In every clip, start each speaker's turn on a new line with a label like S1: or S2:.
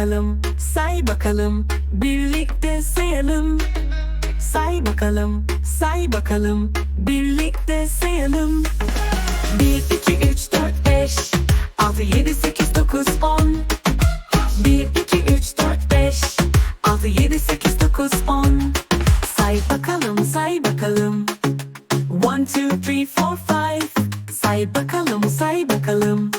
S1: bakalım, say bakalım, birlikte sayalım. Say bakalım, say bakalım, birlikte sayalım. 1, 2, 3, 4, 5, 6, 7, 8, 9, 10. 1, 2, 3, 4, 5, 6, 7, 8, 9, 10. Say bakalım, say bakalım. 1, 2, 3, 4, 5. Say bakalım, say bakalım.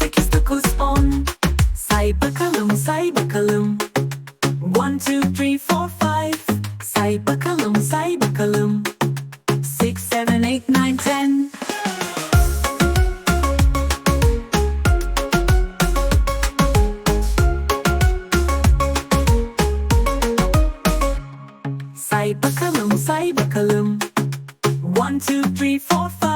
S1: sekiz dokuz on. Say bakalım say bakalım One two three four five. Say bakalım say bakalım Six seven eight nine ten. Say bakalım say bakalım One two three four five.